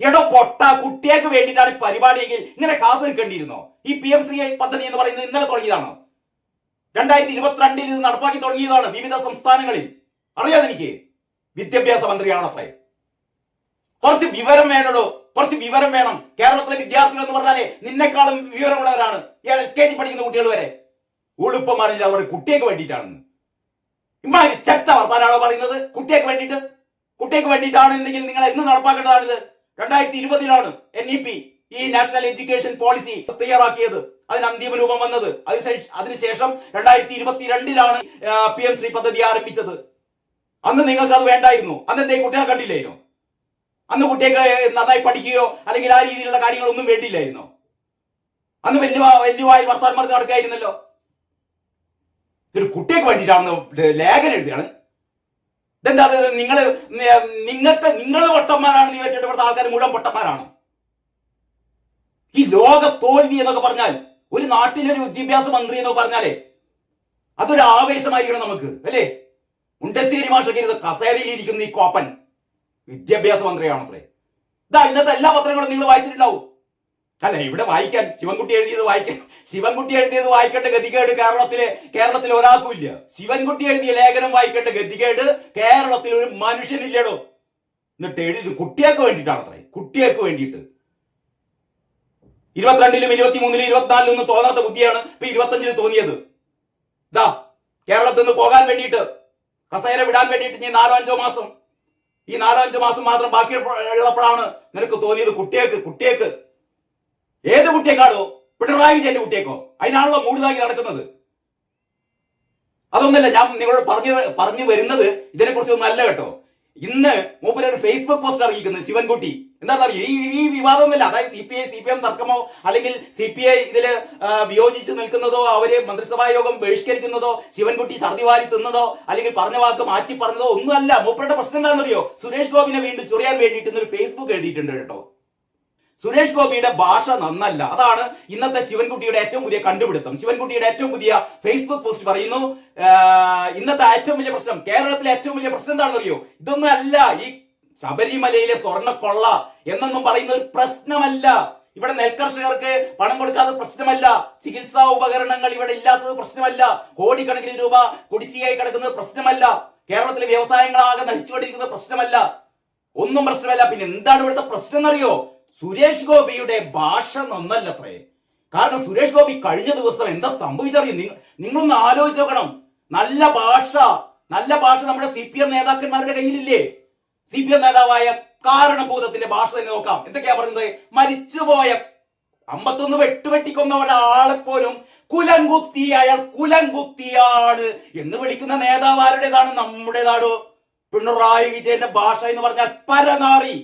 എടോ പൊട്ട കുട്ടിയേക്ക് വേണ്ടിയിട്ടാണ് പരിപാടിയെങ്കിൽ ഇങ്ങനെ കാത്തു നിൽക്കേണ്ടിയിരുന്നോ? ഈ പി എം ശ്രീ പദ്ധതി എന്ന് പറയുന്നത് ഇന്നലെ തുടങ്ങിയതാണോ? രണ്ടായിരത്തി ഇരുപത്തിരണ്ടിൽ ഇത് നടപ്പാക്കി തുടങ്ങിയതാണ് വിവിധ സംസ്ഥാനങ്ങളിൽ. അറിയാതെ എനിക്ക്. വിദ്യാഭ്യാസ മന്ത്രിയാണ് അത്രേ. കുറച്ച് വിവരം വേണോ കുറച്ച് വിവരം വേണം. കേരളത്തിലെ വിദ്യാർത്ഥികൾ എന്ന് പറഞ്ഞാലേ നിന്നെക്കാളും വിവരമുള്ളവരാണ് എൽ കെ ജി പഠിക്കുന്ന കുട്ടികൾ വരെ. ഉളുപ്പമാരില്ല അവർ കുട്ടിയേക്ക് വേണ്ടിയിട്ടാണെന്ന്. ഇമ്മാതിരി ചട്ട വർത്താനാണോ പറയുന്നത്? കുട്ടിയേക്ക് വേണ്ടിയിട്ട്? കുട്ടിയേക്ക് വേണ്ടിയിട്ടാണ് എന്നെങ്കിൽ നിങ്ങൾ എന്ന് നടപ്പാക്കേണ്ടതാണിത്. രണ്ടായിരത്തി ഇരുപതിലാണ് എൻ ഇ പി ഈ നാഷണൽ എഡ്യൂക്കേഷൻ പോളിസി തയ്യാറാക്കിയത്. അതിന് അന്തിമ രൂപം വന്നത്. അതിനുശേഷം രണ്ടായിരത്തി ഇരുപത്തിരണ്ടിലാണ് പി എം ശ്രീ പദ്ധതി ആരംഭിച്ചത്. അന്ന് നിങ്ങൾക്ക് അത് വേണ്ടായിരുന്നു. അന്ന് എന്തേ കുട്ടികളെ കണ്ടില്ലായിരുന്നു അന്ന് കുട്ടികൾക്ക് നന്നായി പഠിക്കുകയോ അല്ലെങ്കിൽ ആ രീതിയിലുള്ള കാര്യങ്ങളൊന്നും വേണ്ടിയില്ലായിരുന്നു? അന്ന് വലിയ വലിയവായി വർത്താൻമാർക്ക് നടക്കായിരുന്നല്ലോ ഒരു കുട്ടിയൊക്കെ വേണ്ടിയിട്ടാണ് ലേഖനം എഴുതിയാണ്. അത്? നിങ്ങൾ നിങ്ങൾക്ക് നിങ്ങൾ പൊട്ടന്മാരാണെന്ന് നീ ഇവിടുത്തെ ആൾക്കാർ മുഴുവൻ പൊട്ടന്മാരാണ്. ഈ ലോക തോൽവി എന്നൊക്കെ പറഞ്ഞാൽ ഒരു നാട്ടിലൊരു വിദ്യാഭ്യാസ മന്ത്രി എന്നൊക്കെ പറഞ്ഞാലേ അതൊരു ആവേശമായിരിക്കണം നമുക്ക് അല്ലേ? മുണ്ടശ്ശേരി മാഷൊക്കെ ഇരുന്ന് കസേരയിൽ ഇരിക്കുന്ന ഈ കോപ്പൻ വിദ്യാഭ്യാസ മന്ത്രിയാണത്രേ. ഇതാ ഇന്നത്തെ എല്ലാ പത്രങ്ങളും നിങ്ങൾ വായിച്ചിട്ടുണ്ടാവും. അല്ല ഇവിടെ വായിക്കാൻ ശിവൻകുട്ടി എഴുതിയത് വായിക്കാൻ ശിവൻകുട്ടി എഴുതിയത് വായിക്കേണ്ട ഗതികേട് കേരളത്തിലെ കേരളത്തിൽ ഒരാൾക്കും ഇല്ല. ശിവൻകുട്ടി എഴുതിയ ലേഖനം വായിക്കേണ്ട ഗതികേട് കേരളത്തിൽ ഒരു മനുഷ്യനില്ലടോ. എന്നിട്ട് എഴുതി കുട്ടികൾക്ക് വേണ്ടിയിട്ടാണ് അത്രേ കുട്ടികൾക്ക് വേണ്ടിയിട്ട്. ഇരുപത്തിരണ്ടിലും ഇരുപത്തിമൂന്നിലും ഇരുപത്തിനാലിലും ഒന്നും തോന്നാത്ത ബുദ്ധിയാണ് ഇപ്പൊ ഇരുപത്തഞ്ചിന് തോന്നിയത്. ഇതാ കേരളത്തിൽ നിന്ന് പോകാൻ വേണ്ടിയിട്ട് കസേര വിടാൻ വേണ്ടിയിട്ട് ഇനി നാലോ അഞ്ചോ മാസം. ഈ നാലോ അഞ്ചോ മാസം മാത്രം ബാക്കി ഉള്ളപ്പോഴാണ് നിനക്ക് തോന്നിയത് കുട്ടിയേക്ക് കുട്ടിയേക്ക് ഏത് കുട്ടിയെക്കാടോ പിണറായി വിജയന്റെ കുട്ടിയേക്കോ? അതിനാണല്ലോ മൂടുതാക്കി നടക്കുന്നത്. അതൊന്നല്ല ഞാൻ നിങ്ങളോട് പറഞ്ഞു പറഞ്ഞു വരുന്നത് ഇതിനെ കുറിച്ചൊന്നും അല്ല കേട്ടോ. ഇന്ന് മൂപ്പര് ഒരു ഫേസ്ബുക്ക് പോസ്റ്റ് ഇറങ്ങിക്കുന്നത് ശിവൻകുട്ടി. എന്താണെന്ന് അറിയോ? ഈ ഈ വിവാദമൊന്നുമില്ല. അതായത് C P I C P M തർക്കമോ അല്ലെങ്കിൽ സി പി ഐ ഇതിൽ വിയോജിച്ച് നിൽക്കുന്നതോ അവർ മന്ത്രിസഭാ യോഗം ബഹിഷ്കരിക്കുന്നതോ ശിവൻകുട്ടി ഛർദി വാരി തിന്നതോ അല്ലെങ്കിൽ പറഞ്ഞ വാക്ക് മാറ്റി പറഞ്ഞതോ ഒന്നുമല്ല. മൂപ്പരുടെ പ്രശ്നം എന്താണെന്നറിയോ സുരേഷ് ഗോപിനെ വീണ്ടും ചൊറിയാൻ വേണ്ടിയിട്ട് ഇന്നൊരു ഫേസ്ബുക്ക് എഴുതിയിട്ടുണ്ട് കേട്ടോ. സുരേഷ് ഗോപിയുടെ ഭാഷ നന്നല്ല. അതാണ് ഇന്നത്തെ ശിവൻകുട്ടിയുടെ ഏറ്റവും പുതിയ കണ്ടുപിടുത്തം. ശിവൻകുട്ടിയുടെ ഏറ്റവും പുതിയ ഫേസ്ബുക്ക് പോസ്റ്റ് പറയുന്നു ഇന്നത്തെ ഏറ്റവും വലിയ പ്രശ്നം കേരളത്തിലെ ഏറ്റവും വലിയ പ്രശ്നം എന്താണെന്ന് അറിയോ ഇതൊന്നും അല്ല. ഈ ശബരിമലയിലെ സ്വർണക്കൊള്ള എന്നൊന്നും പറയുന്ന ഒരു പ്രശ്നമല്ല. ഇവിടെ നെൽകർഷകർക്ക് പണം കൊടുക്കാത്ത പ്രശ്നമല്ല. ചികിത്സാ ഉപകരണങ്ങൾ ഇവിടെ ഇല്ലാത്തത് പ്രശ്നമല്ല. കോടിക്കണക്കിന് രൂപ കുടിശ്ശികയായി കിടക്കുന്നത് പ്രശ്നമല്ല. കേരളത്തിലെ വ്യവസായങ്ങളാകെ നശിച്ചുകൊണ്ടിരിക്കുന്നത് പ്രശ്നമല്ല. ഒന്നും പ്രശ്നമല്ല. പിന്നെ എന്താണ് ഇവിടുത്തെ പ്രശ്നം എന്നറിയോ? സുരേഷ് ഗോപിയുടെ ഭാഷ നന്നല്ലത്രേ കാരണം സുരേഷ് ഗോപി കഴിഞ്ഞ ദിവസം എന്താ സംഭവിച്ചറിയോ? നിങ്ങൾ നിങ്ങളൊന്ന് ആലോചിച്ച് നോക്കണം. നല്ല ഭാഷ നല്ല ഭാഷ നമ്മുടെ സി പി എം നേതാക്കന്മാരുടെ കയ്യിലില്ലേ? സി പി എം നേതാവായ കാരണഭൂതത്തിന്റെ ഭാഷ തന്നെ നോക്കാം. എന്തൊക്കെയാ പറയുന്നത് മരിച്ചുപോയ അമ്പത്തൊന്ന് വെട്ടുവെട്ടിക്കൊന്ന ഒരാളെ പോലും കുലംകുത്തി അയാൾ കുലംകുത്തിയാണ് എന്ന് വിളിക്കുന്ന നേതാവ് ആരുടേതാണ്? നമ്മുടേതാടോ പിണറായി വിജയന്റെ ഭാഷ എന്ന് പറഞ്ഞാൽ പരനാറി.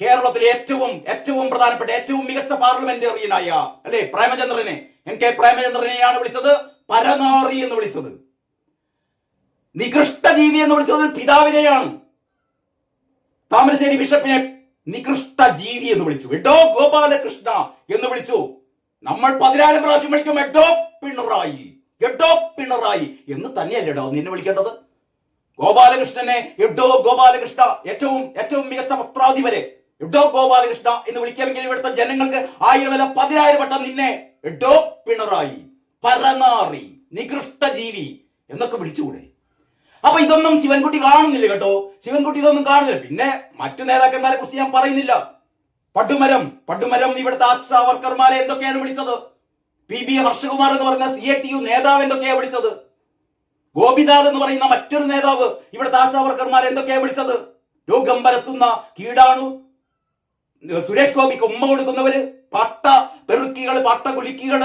കേരളത്തിലെ ഏറ്റവും ഏറ്റവും പ്രധാനപ്പെട്ട ഏറ്റവും മികച്ച പാർലമെന്റേറിയനായ അല്ലെ? പ്രേമചന്ദ്രനെ. എൻ കെ പ്രേമചന്ദ്രനെയാണ് വിളിച്ചത്. പരനാറി എന്ന് വിളിച്ചത്. നികൃഷ്ട ജീവി എന്ന് വിളിച്ചത് പിതാവിനെയാണ്. താമരശ്ശേരി ബിഷപ്പിനെ നികൃഷ്ട ജീവി എന്ന് വിളിച്ചു. എഡോ ഗോപാലകൃഷ്ണ എന്ന് വിളിച്ചു. നമ്മൾ പതിനാല് പ്രാവശ്യം വിളിക്കും എഡോ പിണറായി എഡോ പിണറായി എന്ന് തന്നെയല്ലേടോ നിന്നെ വിളിക്കേണ്ടത്? ഗോപാലകൃഷ്ണനെ എഡോ ഗോപാലകൃഷ്ണ ഏറ്റവും ഏറ്റവും മികച്ച പത്രാധി എഡോ ഗോപാലകൃഷ്ണ എന്ന് വിളിക്കാമെങ്കിൽ ഇവിടുത്തെ ജനങ്ങൾക്ക് ആയിരം അല്ല പതിനായിരം വട്ടം നിന്നെ. എഡോ പിണറായി പരനാറി നികൃഷ്ട ജീവി എന്നൊക്കെ വിളിച്ചുകൂടെ. അപ്പൊ ഇതൊന്നും ശിവൻകുട്ടി കാണുന്നില്ല കേട്ടോ. ശിവൻകുട്ടി ഇതൊന്നും കാണുന്നില്ല. പിന്നെ മറ്റു നേതാക്കന്മാരെ കുറിച്ച് ഞാൻ പറയുന്നില്ല. പടുമരം പടുമരം ഇവിടുത്തെ ആശാ വർക്കർമാരെ എന്തൊക്കെയാണ് വിളിച്ചത്? പി ബി ഹർഷകുമാർ എന്ന് പറയുന്ന സി എ ടി യു നേതാവ് എന്തൊക്കെയാണ് വിളിച്ചത്? ഗോപിനാഥ് എന്ന് പറയുന്ന മറ്റൊരു നേതാവ് ഇവിടുത്തെ ആശാ വർക്കർമാരെ എന്തൊക്കെയാണ് വിളിച്ചത്? രോഗം പരത്തുന്ന കീടാണു സുരേഷ് ഗോപിക്ക് ഉമ്മ കൊടുക്കുന്നവര് പട്ട പെറുക്കികൾ പട്ട കുലുക്കികൾ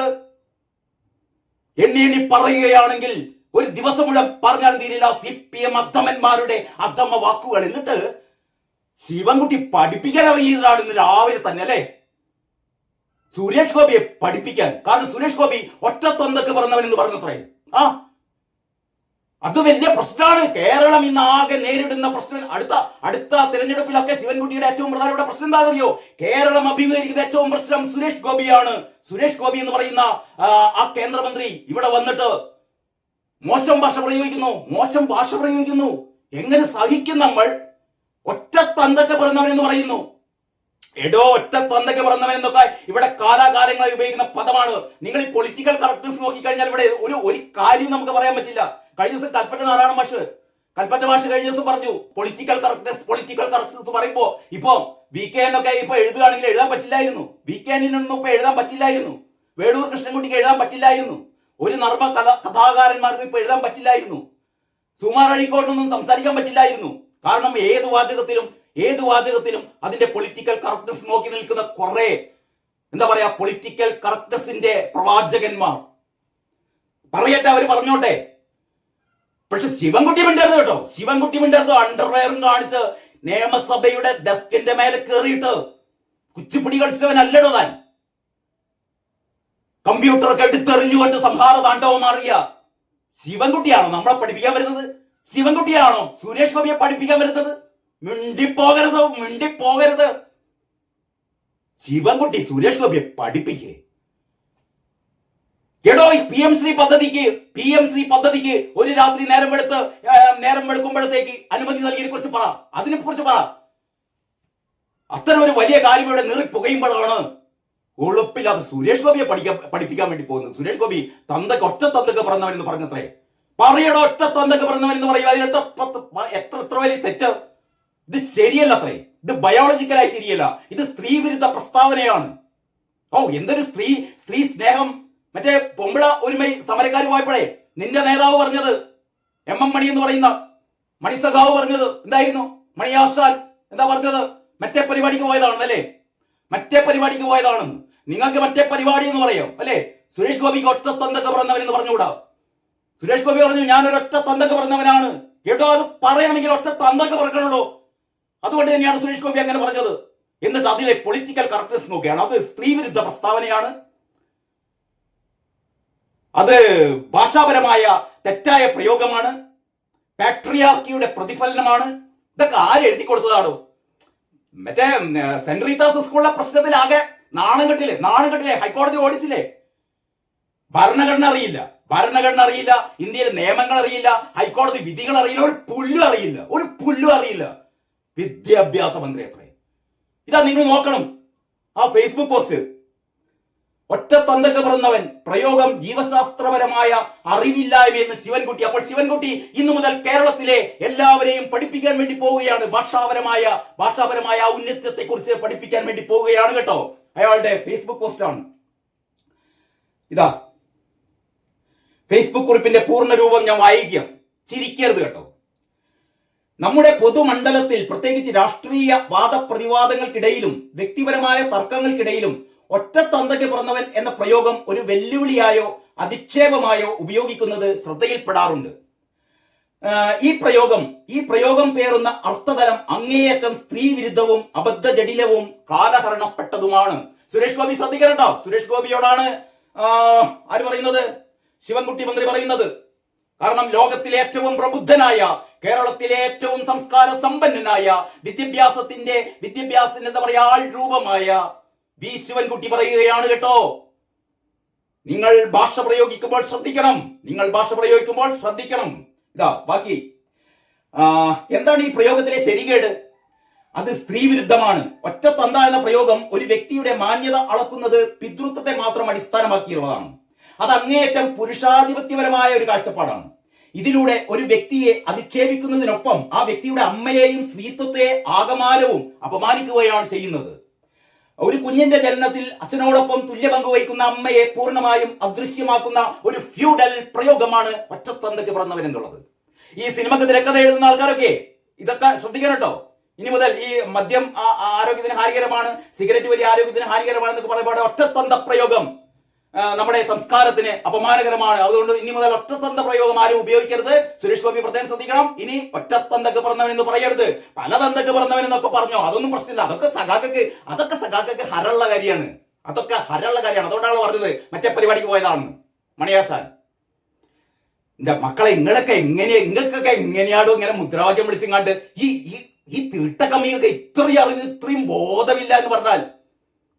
എണ്ണി എണ്ണി പറയുകയാണെങ്കിൽ ഒരു ദിവസം മുഴുവൻ പറഞ്ഞാൽ തീരില്ല സി പി എം അധമന്മാരുടെ അധമ വാക്കുകൾ. എന്നിട്ട് ശിവൻകുട്ടി പഠിപ്പിക്കാൻ ഇറങ്ങിയതാണ് ഇന്ന് രാവിലെ തന്നെ അല്ലേ? സുരേഷ് ഗോപിയെ പഠിപ്പിക്കാൻ. കാരണം സുരേഷ് ഗോപി ഒറ്റത്തൊന്നൊക്കെ പറഞ്ഞവൻ എന്ന് പറഞ്ഞത്രേ. ആ? അത് വലിയ പ്രശ്നമാണ്. കേരളം ഇന്ന് ആകെ നേരിടുന്ന പ്രശ്നം. അടുത്ത അടുത്ത തിരഞ്ഞെടുപ്പിലൊക്കെ ശിവൻകുട്ടിയുടെ ഏറ്റവും പ്രധാനപ്പെട്ട പ്രശ്നം എന്താണെന്നറിയോ? കേരളം അഭിമുഖീകരിക്കുന്ന ഏറ്റവും പ്രശ്നം സുരേഷ് ഗോപിയാണ്. സുരേഷ് ഗോപി എന്ന് പറയുന്ന ആ, കേന്ദ്രമന്ത്രി ഇവിടെ വന്നിട്ട് മോശം ഭാഷ പ്രയോഗിക്കുന്നു. മോശം ഭാഷ പ്രയോഗിക്കുന്നു. എങ്ങനെ സഹിക്കും നമ്മൾ? ഒറ്റ തന്തൊക്കെ പറയുന്നവരെന്ന് പറയുന്നു. എടോ ഒറ്റ തന്തയ്ക്ക് പറഞ്ഞവൻ എന്നൊക്കെ ഇവിടെ കാലാകാലങ്ങളായി ഉപയോഗിക്കുന്ന പദമാണ്. നിങ്ങൾ ഈ പൊളിറ്റിക്കൽ കറക്റ്റ്നസ് നോക്കിക്കഴിഞ്ഞാൽ ഇവിടെ ഒരു ഒരു കാര്യം നമുക്ക് പറയാൻ പറ്റില്ല. കഴിഞ്ഞ ദിവസം കൽപ്പറ്റ നാരായണ മാഷ് കൽപ്പറ്റ മാഷ് കഴിഞ്ഞ ദിവസം പറഞ്ഞു പൊളിറ്റിക്കൽ കറക്റ്റ്നസ് പൊളിറ്റിക്കൽ കറക്റ്റ്നസ് പറയുമ്പോ ഇപ്പൊ വി കെ എന്നൊക്കെ ഇപ്പൊ എഴുതുകയാണെങ്കിൽ എഴുതാൻ പറ്റില്ലായിരുന്നു. വി കെ എന്നിനൊന്നും ഇപ്പൊ എഴുതാൻ പറ്റില്ലായിരുന്നു. വേളൂർ കൃഷ്ണൻകുട്ടിക്ക് എഴുതാൻ പറ്റില്ലായിരുന്നു. ഒരു നർമ്മ കഥ കഥാകാരന്മാർക്ക് ഇപ്പൊ എഴുതാൻ പറ്റില്ലായിരുന്നു. സുമാർ അഴീക്കോടിനൊന്നും സംസാരിക്കാൻ പറ്റില്ലായിരുന്നു. കാരണം ഏത് വാചകത്തിലും ഏത് വാചകത്തിലും അതിന്റെ പൊളിറ്റിക്കൽ കറക്റ്റ്നസ് നോക്കി നിൽക്കുന്ന കുറെ എന്താ പറയാ പൊളിറ്റിക്കൽ കറക്റ്റ്നസിന്റെ പ്രവാചകന്മാർ. പറയട്ടെ അവർ പറഞ്ഞോട്ടെ. പക്ഷെ ശിവൻകുട്ടി മിണ്ടരുത് കേട്ടോ. ശിവൻകുട്ടി മിണ്ടരുത്. അണ്ടർവെയറും കാണിച്ച് നിയമസഭയുടെ ഡെസ്കിന്റെ മേലെ കയറിയിട്ട് കുച്ചിപ്പിടി കളിച്ചവനല്ലടോ താൻ. കമ്പ്യൂട്ടറൊക്കെ എടുത്തെറിഞ്ഞുകൊണ്ട് സംഹാര താണ്ഡവം മാറിയ ശിവൻകുട്ടിയാണോ നമ്മളെ പഠിപ്പിക്കാൻ വരുന്നത്? ശിവൻകുട്ടിയാണോ സുരേഷ് ഗോപിയെ പഠിപ്പിക്കാൻ വരുന്നത്? മിണ്ടിപ്പോകരുത് മിണ്ടിപ്പോകരുത്. ശിവൻകുട്ടി സുരേഷ് ഗോപിയെ പഠിപ്പിക്കേ. എടോ പി എം ശ്രീ പദ്ധതിക്ക് പി എം ശ്രീ പദ്ധതിക്ക് ഒരു രാത്രി നേരം എടുത്ത് നേരം എടുക്കുമ്പോഴത്തേക്ക് അനുമതി നൽകിയതിനെ കുറിച്ച് പറ. അതിനെ കുറിച്ച് പറ. അത്തരം ഒരു വലിയ കാര്യം ഇവിടെ നീറി പുകയുമ്പോഴാണ് ഉളുപ്പില്ലാതെ സുരേഷ് ഗോപിയെ പഠിക്കാൻ പഠിപ്പിക്കാൻ വേണ്ടി പോകുന്നത്. സുരേഷ് ഗോപി തന്തക്ക് ഒറ്റ തന്തക്ക് പറഞ്ഞവൻ എന്ന് പറഞ്ഞത്രേ. പറയടോ ഒറ്റ തന്തക്ക് പറഞ്ഞവൻ എന്ന് പറയുക. അതിന് എത്ര എത്ര എത്ര വലിയ തെറ്റ്. ഇത് ശരിയല്ല അത്രേ. ഇത് ബയോളജിക്കലായി ശരിയല്ല. ഇത് സ്ത്രീ വിരുദ്ധ പ്രസ്താവനയാണ്. ഓ എന്തൊരു സ്ത്രീ സ്ത്രീ സ്നേഹം. മറ്റേ പൊമ്പിള ഒരുമൈ സമരക്കാർ പോയപ്പോഴേ നിന്റെ നേതാവ് പറഞ്ഞത് എം എം മണി എന്ന് പറയുന്ന മണിസഖാവ് പറഞ്ഞത് എന്തായിരുന്നു? മണിയാശാൻ എന്താ പറഞ്ഞത്? മറ്റേ പരിപാടിക്ക് പോയതാണെന്നല്ലേ മറ്റേ പരിപാടിക്ക് പോയതാണെന്ന്. നിങ്ങൾക്ക് മറ്റേ പരിപാടി എന്ന് പറയാം അല്ലേ? സുരേഷ് ഗോപിക്ക് ഒറ്റ തന്തൊക്കെ പറഞ്ഞവൻ എന്ന് പറഞ്ഞുകൂടാ? സുരേഷ് ഗോപി പറഞ്ഞു ഞാൻ ഒരു ഒറ്റ തന്തൊക്കെ പറഞ്ഞവനാണ് കേട്ടോ അത് പറയണമെങ്കിൽ ഒറ്റ തന്തൊക്കെ പറക്കണുള്ളൂ. അതുകൊണ്ട് തന്നെയാണ് സുരേഷ് ഗോപി അങ്ങനെ പറഞ്ഞത്. എന്നിട്ട് അതിലെ പൊളിറ്റിക്കൽ കറക്റ്റ്നസ് നോക്കുകയാണ്. അത് സ്ത്രീ വിരുദ്ധ പ്രസ്താവനയാണ്. അത് ഭാഷാപരമായ തെറ്റായ പ്രയോഗമാണ്. പാട്രിയാർക്കിയുടെ പ്രതിഫലനമാണ്. ഇതൊക്കെ ആര് എഴുതി കൊടുത്തതാണോ? മറ്റേ സെന്റ് റീതാസ് സ്കൂളിലെ പ്രശ്നത്തിലാകെ നാണം കെട്ടില്ലേ നാണം ഹൈക്കോടതി ഓടിച്ചില്ലേ? ഭരണഘടന അറിയില്ല. ഭരണഘടന അറിയില്ല. ഇന്ത്യയിലെ നിയമങ്ങൾ അറിയില്ല. ഹൈക്കോടതി വിധികൾ അറിയില്ല. ഒരു പുല്ലും അറിയില്ല. ഒരു പുല്ലും അറിയില്ല. വിദ്യാഭ്യാസ മന്ത്രി അത്രേ ഇതാ നിങ്ങൾ നോക്കണം. ആ ഫേസ്ബുക്ക് പോസ്റ്റ് ഒറ്റ തന്തക്ക് പറഞ്ഞവൻ പ്രയോഗം ജീവശാസ്ത്രപരമായ അറിവില്ലായ്മ എന്ന് ശിവൻകുട്ടി. അപ്പോൾ ശിവൻകുട്ടി ഇന്നു മുതൽ കേരളത്തിലെ എല്ലാവരെയും പഠിപ്പിക്കാൻ വേണ്ടി പോവുകയാണ്. ഭാഷാപരമായ ഭാഷാപരമായ ഔന്നത്യത്തെ കുറിച്ച് പഠിപ്പിക്കാൻ വേണ്ടി പോവുകയാണ് കേട്ടോ. അയാളുടെ ഫേസ്ബുക്ക് പോസ്റ്റാണ് ഇതാ. ഫേസ്ബുക്ക് കുറിപ്പിന്റെ പൂർണ രൂപം ഞാൻ വായിക്കാം. ചിരിക്കരുത് കേട്ടോ. നമ്മുടെ പൊതുമണ്ഡലത്തിൽ പ്രത്യേകിച്ച് രാഷ്ട്രീയ വാദപ്രതിവാദങ്ങൾക്കിടയിലും വ്യക്തിപരമായ തർക്കങ്ങൾക്കിടയിലും ഒറ്റ തന്തയ്ക്ക് പിറന്നവൻ എന്ന പ്രയോഗം ഒരു വെല്ലുവിളിയായോ അധിക്ഷേപമായോ ഉപയോഗിക്കുന്നത് ശ്രദ്ധയിൽപ്പെടാറുണ്ട്. ഈ പ്രയോഗം ഈ പ്രയോഗം പേറുന്ന അർത്ഥതലം അങ്ങേയറ്റം സ്ത്രീ വിരുദ്ധവും അബദ്ധജടിലവും കാലഹരണപ്പെട്ടതുമാണ്. സുരേഷ് ഗോപി ശ്രദ്ധിക്കട്ടോ സുരേഷ് ഗോപിയോടാണ് ആര് പറയുന്നത്? ശിവൻകുട്ടി മന്ത്രി പറയുന്നത്. കാരണം ലോകത്തിലെ ഏറ്റവും പ്രബുദ്ധനായ കേരളത്തിലെ ഏറ്റവും സംസ്കാര സമ്പന്നനായ വിദ്യാഭ്യാസത്തിന്റെ വിദ്യാഭ്യാസത്തിന്റെ എന്താ പറയാ ആൾ രൂപമായ വി ശിവൻകുട്ടി പറയുകയാണ് കേട്ടോ. നിങ്ങൾ ഭാഷ പ്രയോഗിക്കുമ്പോൾ ശ്രദ്ധിക്കണം. നിങ്ങൾ ഭാഷ പ്രയോഗിക്കുമ്പോൾ ശ്രദ്ധിക്കണം. ഇതാ ബാക്കി. എന്താണ് ഈ പ്രയോഗത്തിലെ ശരികേട്? അത് സ്ത്രീ വിരുദ്ധമാണ്. ഒറ്റ തന്ത എന്ന പ്രയോഗം ഒരു വ്യക്തിയുടെ മാന്യത അളക്കുന്നത് പിതൃത്വത്തെ മാത്രം അടിസ്ഥാനമാക്കിയുള്ളതാണ്. അത് അങ്ങേയറ്റം പുരുഷാധിപത്യപരമായ ഒരു കാഴ്ചപ്പാടാണ്. ഇതിലൂടെ ഒരു വ്യക്തിയെ അധിക്ഷേപിക്കുന്നതിനൊപ്പം ആ വ്യക്തിയുടെ അമ്മയെയും സ്ത്രീത്വത്തെ ആകമാനവും അപമാനിക്കുകയാണ് ചെയ്യുന്നത്. ഒരു കുഞ്ഞിന്റെ ജനനത്തിൽ അച്ഛനോടൊപ്പം തുല്യ പങ്കുവഹിക്കുന്ന അമ്മയെ പൂർണമായും അദൃശ്യമാക്കുന്ന ഒരു ഫ്യൂഡൽ പ്രയോഗമാണ് ഒറ്റത്തന്തയ്ക്ക് പിറന്നവൻ എന്നുള്ളത് ഈ സിനിമക്ക് തിരക്കഥ എഴുതുന്ന ആൾക്കാരൊക്കെ ഇതൊക്കെ ശ്രദ്ധിക്കണം കേട്ടോ. ഇനി മുതൽ ഈ മദ്യം ആരോഗ്യത്തിന് ഹാനികരമാണ് സിഗരറ്റ് വലിയ ആരോഗ്യത്തിന് ഹാനികരമാണ് എന്നൊക്കെ പറയുമ്പോൾ ഒറ്റത്തന്ത പ്രയോഗം. നമ്മുടെ സംസ്കാരത്തിന് അപമാനകരമാണ്. അതുകൊണ്ട് ഇനി മുതൽ ഒറ്റത്തന്ത പ്രയോഗം ആരും ഉപയോഗിക്കരുത്. സുരേഷ് ഗോപി പ്രത്യേകം ശ്രദ്ധിക്കണം. ഇനി ഒറ്റത്തന്തക്ക് പറഞ്ഞവൻ എന്ന് പറയരുത്. പല തന്തക്ക് പറഞ്ഞവൻ എന്നൊക്കെ പറഞ്ഞോ? അതൊന്നും പ്രശ്നമില്ല. അതൊക്കെ സഖാക്കക്ക് അതൊക്കെ സഖാക്കക്ക് ഹരള്ള കാര്യമാണ്. അതൊക്കെ ഹരള്ള കാര്യമാണ്. അതുകൊണ്ടാണ് പറഞ്ഞത് മറ്റേ പരിപാടിക്ക് പോയതാണ് മണിയാസാൻ എന്റെ മക്കളെ നിങ്ങളൊക്കെ എങ്ങനെ നിങ്ങൾക്കൊക്കെ എങ്ങനെയാണോ ഇങ്ങനെ മുദ്രാവാക്യം വിളിച്ചിങ്ങാണ്ട് ഈ ഈ തീട്ടക്കമ്മിയൊക്കെ ഇത്രയും അറിവ് ഇത്രയും ബോധമില്ല എന്ന് പറഞ്ഞാൽ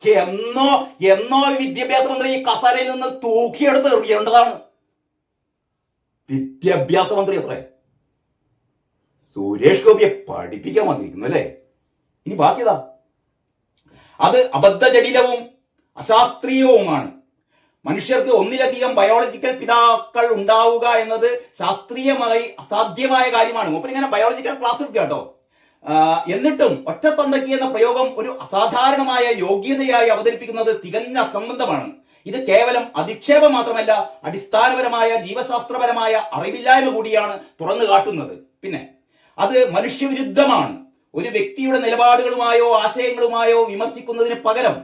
എന്നോ എന്നോ വിദ്യാഭ്യാസ മന്ത്രി ഈ കസാരയിൽ നിന്ന് തൂക്കിയെടുത്ത് എറിയേണ്ടതാണ്. വിദ്യാഭ്യാസ മന്ത്രി അത്രേ. സുരേഷ് ഗോപിയെ പഠിപ്പിക്കാൻ വന്നിരിക്കുന്നു അല്ലേ? ഇനി ബാക്കിയതാ അത് അബദ്ധജടിലവും അശാസ്ത്രീയവുമാണ്. മനുഷ്യർക്ക് ഒന്നിലധികം ബയോളജിക്കൽ പിതാക്കൾ ഉണ്ടാവുക എന്നത് ശാസ്ത്രീയമായി അസാധ്യമായ കാര്യമാണ്. മൂപ്പർ ഇങ്ങനെ ബയോളജിക്കൽ ക്ലാസ് എടുക്കുക കേട്ടോ. എന്നിട്ടും ഒറ്റത്തന്തയ്ക്ക് എന്ന പ്രയോഗം ഒരു അസാധാരണമായ യോഗ്യതയായി അവതരിപ്പിക്കുന്നത് തികഞ്ഞ അസംബന്ധമാണ്. ഇത് കേവലം അധിക്ഷേപം മാത്രമല്ല അടിസ്ഥാനപരമായ ജീവശാസ്ത്രപരമായ അറിവില്ലായ്മ കൂടിയാണ് തുറന്നു കാട്ടുന്നത്. പിന്നെ അത് മനുഷ്യവിരുദ്ധമാണ്. ഒരു വ്യക്തിയുടെ നിലപാടുകളുമായോ ആശയങ്ങളുമായോ വിമർശിക്കുന്നതിന് പകരം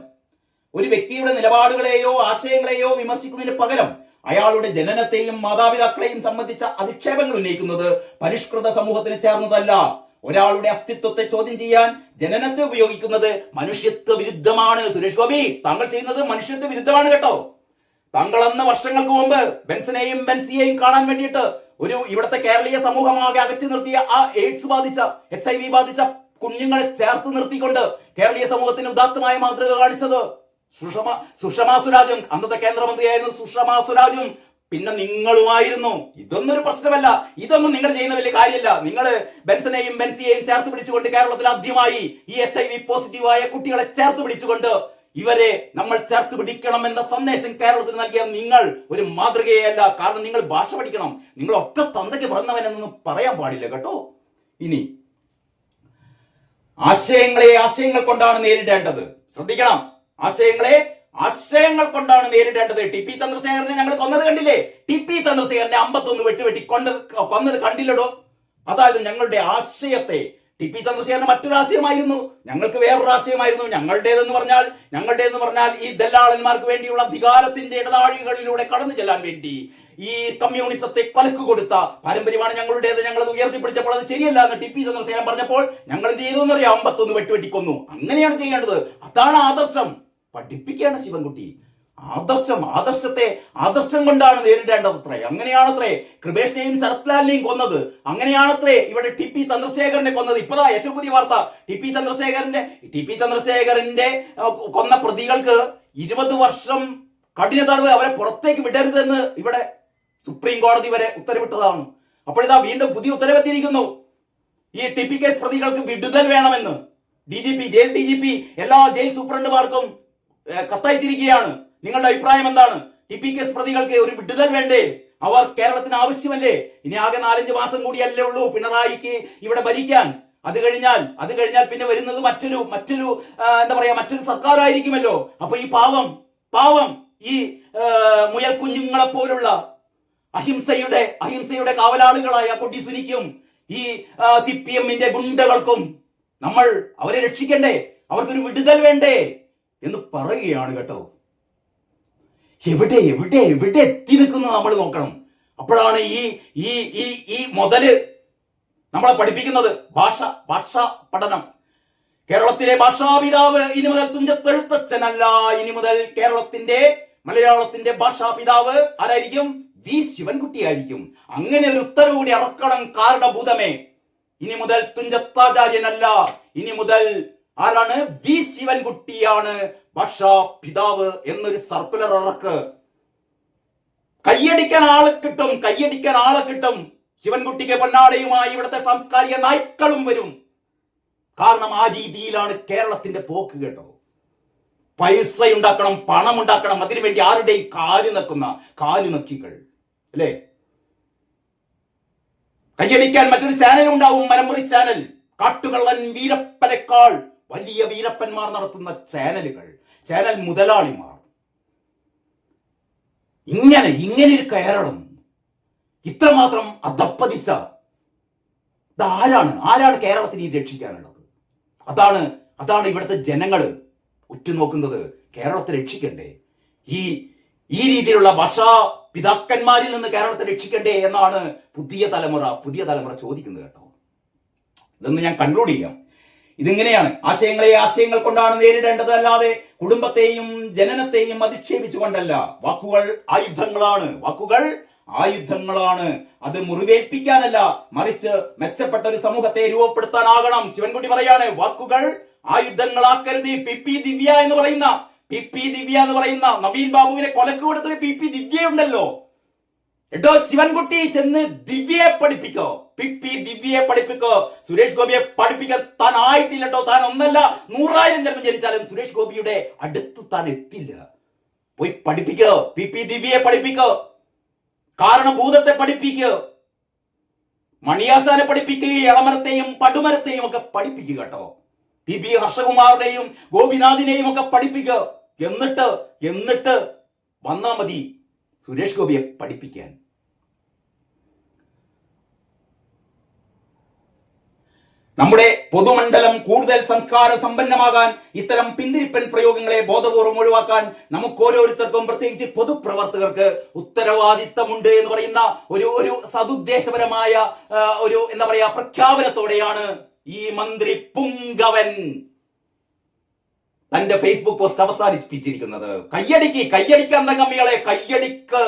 ഒരു വ്യക്തിയുടെ നിലപാടുകളെയോ ആശയങ്ങളെയോ വിമർശിക്കുന്നതിന് പകരം അയാളുടെ ജനനത്തെയും മാതാപിതാക്കളെയും സംബന്ധിച്ച അധിക്ഷേപങ്ങൾ ഉന്നയിക്കുന്നത് പരിഷ്കൃത സമൂഹത്തിന് ചേർന്നതല്ല. ഒരാളുടെ അസ്തിത്വത്തെ ചോദ്യം ചെയ്യാൻ ജനനത്തെ ഉപയോഗിക്കുന്നത് മനുഷ്യത്വ വിരുദ്ധമാണ്. സുരേഷ് ഗോപി താങ്കൾ ചെയ്യുന്നത് മനുഷ്യത്വ വിരുദ്ധമാണ് കേട്ടോ. താങ്കൾ അന്ന് വർഷങ്ങൾക്ക് മുമ്പ് ബെൻസനെയും ബെൻസിയെയും കാണാൻ വേണ്ടിയിട്ട് ഒരു ഇവിടുത്തെ കേരളീയ സമൂഹമാകെ അകറ്റി നിർത്തിയ ആ എയ്ഡ്സ് ബാധിച്ച എച്ച് ഐ വി ബാധിച്ച കുഞ്ഞുങ്ങളെ ചേർത്ത് നിർത്തിക്കൊണ്ട് കേരളീയ സമൂഹത്തിന് ഉദാത്തമായ മാതൃക കാണിച്ചത്. സുഷമ സുഷമാ സ്വരാജും അന്നത്തെ കേന്ദ്രമന്ത്രിയായിരുന്നു സുഷമാ സ്വരാജും. പിന്നെ നിങ്ങളുമായിരുന്നു. ഇതൊന്നും ഒരു പ്രശ്നമല്ല. ഇതൊന്നും നിങ്ങൾ ചെയ്യുന്ന വലിയ കാര്യമല്ല. നിങ്ങൾ ബെൻസനെയും ബെൻസിയെയും ചേർത്ത് പിടിച്ചുകൊണ്ട് കേരളത്തിൽ ആദ്യമായി ഈ എച്ച് ഐ വി പോസിറ്റീവായ കുട്ടികളെ ചേർത്ത് പിടിച്ചുകൊണ്ട് ഇവരെ നമ്മൾ ചേർത്ത് പിടിക്കണം എന്ന സന്ദേശം കേരളത്തിന് നൽകിയ നിങ്ങൾ ഒരു മാതൃകയല്ല. കാരണം നിങ്ങൾ ഭാഷ പഠിക്കണം. നിങ്ങൾ ഒറ്റ തന്തയ്ക്ക് പിറന്നവനെന്നൊന്നും പറയാൻ പാടില്ല കേട്ടോ. ഇനി ആശയങ്ങളെ ആശയങ്ങൾ കൊണ്ടാണ് നേരിടേണ്ടത്. ശ്രദ്ധിക്കണം. ആശയങ്ങളെ ആശയങ്ങൾ കൊണ്ടാണ് നേരിടേണ്ടത്. ടി പി ചന്ദ്രശേഖരനെ ഞങ്ങൾ കൊന്നത് കണ്ടില്ലേ? ടി പി ചന്ദ്രശേഖരനെ അമ്പത്തൊന്ന് വെട്ടി കൊണ്ട് കൊന്നത് കണ്ടില്ലടോ? അതായത് ഞങ്ങളുടെ ആശയത്തെ ടി പി ചന്ദ്രശേഖരൻ മറ്റൊരു ആശയമായിരുന്നു. ഞങ്ങൾക്ക് വേറൊരു ആശയമായിരുന്നു. ഞങ്ങളുടേതെന്ന് പറഞ്ഞാൽ ഞങ്ങളുടേതെന്ന് പറഞ്ഞാൽ ഈ ദല്ലാളന്മാർക്ക് വേണ്ടിയുള്ള അധികാരത്തിന്റെ ഇടതാഴികളിലൂടെ കടന്നു ചെല്ലാൻ വേണ്ടി ഈ കമ്മ്യൂണിസത്തെ കൊലക്ക് കൊടുത്ത പാരമ്പര്യമാണ് ഞങ്ങളുടേത്. ഞങ്ങൾ അത് ഉയർത്തിപ്പിടിച്ചപ്പോൾ അത് ശരിയല്ല എന്ന് ടി പി ചന്ദ്രശേഖരൻ പറഞ്ഞപ്പോൾ ഞങ്ങൾ എന്ത് ചെയ്തു എന്നറിയാം? അമ്പത്തൊന്ന് വെട്ടുവെട്ടിക്കൊന്നു. അങ്ങനെയാണ് ചെയ്യേണ്ടത്. അതാണ് ആദർശം. പഠിപ്പിക്കുകയാണ് ശിവൻകുട്ടി. ആദർശം ആദർശത്തെ ആദർശം കൊണ്ടാണ് നേരിടേണ്ടതത്രേ അങ്ങനെയാണത്രേ കൃപേഷിനെയും ശരത്ലാലിനെയും കൊന്നത്. അങ്ങനെയാണത്രേ ഇവിടെ ടി പി ചന്ദ്രശേഖരനെ കൊന്നത്. ഇപ്പതാ ഏറ്റവും പുതിയ വാർത്ത. ടി പി ചന്ദ്രശേഖരന്റെ ടി പി ചന്ദ്രശേഖരന്റെ കൊന്ന പ്രതികൾക്ക് ഇരുപത് വർഷം കഠിന തടവ് അവരെ പുറത്തേക്ക് വിടരുതെന്ന് ഇവിടെ സുപ്രീം കോടതി വരെ ഉത്തരവിട്ടതാണ്. അപ്പോഴിതാ വീണ്ടും പുതിയ ഉത്തരവെത്തിയിരിക്കുന്നു ഈ ടി പി കേസ് പ്രതികൾക്ക് വിടുതൽ വേണമെന്ന്. D G P jail D G P എല്ലാ ജയിൽ സൂപ്രണ്ടുമാർക്കും കത്തയച്ചിരിക്കുകയാണ്. നിങ്ങളുടെ അഭിപ്രായം എന്താണ്? ടി പി കേസ് പ്രതികൾക്ക് ഒരു വിടുതൽ വേണ്ടേ? അവർ കേരളത്തിന് ആവശ്യമല്ലേ? ഇനി ആകെ നാലഞ്ച് മാസം കൂടിയല്ലേ ഉള്ളൂ. പിണറായിക്ക് ഇവിടെ ഭരിക്കാൻ. അത് കഴിഞ്ഞാൽ അത് കഴിഞ്ഞാൽ പിന്നെ വരുന്നത് മറ്റൊരു മറ്റൊരു എന്താ പറയാ മറ്റൊരു സർക്കാരായിരിക്കുമല്ലോ. അപ്പൊ ഈ പാവം പാവം ഈ മുയൽ കുഞ്ഞുങ്ങളെ പോലുള്ള അഹിംസയുടെ അഹിംസയുടെ കാവലാളുകളായ കൊടിസുരിക്കും ഈ സി പി എമ്മിന്റെ ഗുണ്ടകൾക്കും നമ്മൾ അവരെ രക്ഷിക്കണ്ടേ? അവർക്കൊരു വിടുതൽ വേണ്ടേ? എന്ന് പറയുകയാണ് കേട്ടോ. എവിടെ എവിടെ എവിടെ എത്തി നിൽക്കുന്നു നമ്മൾ നോക്കണം. അപ്പോഴാണ് ഈ ഈ ഈ ഈ മുതൽ നമ്മളെ പഠിപ്പിക്കുന്നത് ഭാഷ ഭാഷാ പഠനം. കേരളത്തിലെ ഭാഷാപിതാവ് ഇനി മുതൽ തുഞ്ചത്തെഴുത്തച്ഛനല്ല. ഇനി മുതൽ കേരളത്തിന്റെ മലയാളത്തിന്റെ ഭാഷാപിതാവ് ആരായിരിക്കും? വി ശിവൻകുട്ടിയായിരിക്കും. അങ്ങനെ ഒരു ഉത്തരവ് കൂടി ഇറക്കണം കാരണഭൂതമേ ഇനി മുതൽ തുഞ്ചത്താചാര്യനല്ല. ഇനി മുതൽ ആരാണ്? വി ശിവൻകുട്ടിയാണ്. ഭക്ഷ പിതാവ് എന്നൊരു സർക്കുലർ ഇറക്ക് കയ്യടിക്കാൻ ആളെ കിട്ടും കയ്യടിക്കാൻ ആളെ കിട്ടും. ശിവൻകുട്ടിക്ക് പൊന്നാടയുമായി ഇവിടുത്തെ സാംസ്കാരിക നായ്ക്കളും വരും. കാരണം ആ രീതിയിലാണ് കേരളത്തിന്റെ പോക്ക് കേട്ടോ. പൈസ ഉണ്ടാക്കണം പണം ഉണ്ടാക്കണം അതിനുവേണ്ടി ആരുടെയും കാൽ നക്കുന്ന കാൽ നക്കികൾ. അല്ലേ? കയ്യടിക്കാൻ മറ്റൊരു ചാനൽ ഉണ്ടാവും മരമുറി ചാനൽ കാട്ടുകള്ളൻ വീരപ്പനേക്കാൾ വലിയ വീരപ്പന്മാർ നടത്തുന്ന ചാനലുകൾ ചാനൽ മുതലാളിമാർ. ഇങ്ങനെ ഇങ്ങനെ ഒരു കേരളം ഇത്രമാത്രം അധപ്പതിച്ച ആരാണ് ആരാണ് കേരളത്തിന് രക്ഷിക്കാനുള്ളത്? അതാണ് അതാണ് ഇവിടുത്തെ ജനങ്ങൾ ഉറ്റുനോക്കുന്നത്. കേരളത്തെ രക്ഷിക്കണ്ടേ? ഈ ഈ രീതിയിലുള്ള ഭാഷാ പിതാക്കന്മാരിൽ നിന്ന് കേരളത്തെ രക്ഷിക്കണ്ടേ എന്നാണ് പുതിയ തലമുറ പുതിയ തലമുറ ചോദിക്കുന്നത് കേട്ടോ. ഇതൊന്ന് ഞാൻ കൺക്ലൂഡ് ചെയ്യാം. ഇതിങ്ങനെയാണ്. ആശയങ്ങളെ ആശയങ്ങൾ കൊണ്ടാണ് നേരിടേണ്ടത് അല്ലാതെ കുടുംബത്തെയും ജനനത്തെയും അധിക്ഷേപിച്ചുകൊണ്ടല്ല. വാക്കുകൾ ആയുധങ്ങളാണ്. വാക്കുകൾ ആയുധങ്ങളാണ്. അത് മുറിവേൽപ്പിക്കാനല്ല മറിച്ച് മെച്ചപ്പെട്ട ഒരു സമൂഹത്തെ രൂപപ്പെടുത്താനാകണം. ശിവൻകുട്ടി പറയാണ് വാക്കുകൾ ആയുധങ്ങളാക്കരുത്. പി പി ദിവ്യ എന്ന് പറയുന്ന പി പി ദിവ്യ എന്ന് പറയുന്ന നവീൻ ബാബുവിനെ കൊലക്ക് കൊടുത്തൊരു പി പി ദിവ്യ ഉണ്ടല്ലോ എടോ ശിവൻകുട്ടി ചെന്ന് ദിവ്യയെ പഠിപ്പിക്കോ. പി പി ദിവ്യയെ പഠിപ്പിക്കോ. സുരേഷ് ഗോപിയെ പഠിപ്പിക്കാൻ താൻ ആയിട്ടില്ലട്ടോ. താൻ ഒന്നല്ല നൂറായിരം ജന്മം ജനിച്ചാലും സുരേഷ് ഗോപിയുടെ അടുത്ത് താൻ എത്തില്ല. പോയി പഠിപ്പിക്കോ. പി പി ദിവ്യയെ പഠിപ്പിക്കോ. കാരണഭൂതത്തെ പഠിപ്പിക്കോ. മണിയാസാനെ പഠിപ്പിക്കുകയും ഇളമരത്തെയും പടുമരത്തെയും ഒക്കെ പഠിപ്പിക്കുക കേട്ടോ. പി ബി ഹർഷകുമാറുടെയും ഗോപിനാഥിനെയും ഒക്കെ പഠിപ്പിക്കുക എന്നിട്ട് എന്നിട്ട് വന്നാ മതി സുരേഷ് ഗോപിയെ പഠിപ്പിക്കാൻ. നമ്മുടെ പൊതുമണ്ഡലം കൂടുതൽ സംസ്കാര സമ്പന്നമാകാൻ ഇത്തരം പിന്തിരിപ്പൻ പ്രയോഗങ്ങളെ ബോധപൂർവം ഒഴിവാക്കാൻ നമുക്ക് ഓരോരുത്തർക്കും പ്രത്യേകിച്ച് പൊതുപ്രവർത്തകർക്ക് ഉത്തരവാദിത്തമുണ്ട് എന്ന് പറയുന്ന ഒരു ഒരു സതുദ്ദേശപരമായ ഒരു എന്താ പറയാ പ്രഖ്യാപനത്തോടെയാണ് ഈ മന്ത്രി പുങ്കവൻ തന്റെ ഫേസ്ബുക്ക് പോസ്റ്റ് അവസാനിപ്പിച്ചിരിക്കുന്നത്. കയ്യടിക്ക് കയ്യടിക്കാൻ കമ്മികളെ കയ്യടിക്ക്.